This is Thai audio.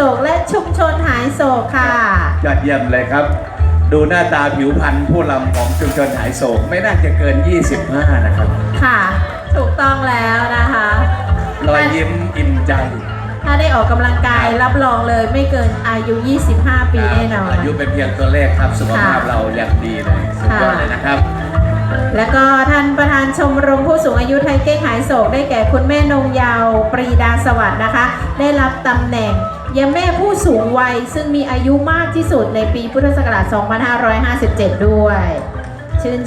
ศกและชุมชนหายโศกค่ะ ยอดเยี่ยมเลยครับ ดูหน้าตาผิวพรรณผู้ลำของชุมชนหายโศกไม่น่าจะเกิน 25 นะครับ ค่ะ ถูกต้องแล้วนะคะ รอยยิ้มอิ่มใจ ถ้าได้ออกกำลังกายรับรองเลยไม่เกินอายุ 25 ปีแน่นอน อายุเป็นเพียงตัวเลขครับ สุขภาพค่ะเรายังดีเลยสุดยอดค่ะเลยนะครับแล้วก็ท่านประธานชมรมผู้สูงอายุไทยเก๊กหายโศกได้แก่คุณแม่นงยาวปรีดาสวัสดิ์นะคะ ได้รับตำแหน่ง ยาแม่ผู้สูงวัยซึ่งมีอายุมากที่สุดในปีพุทธศักราช 2557 ด้วย ชื่น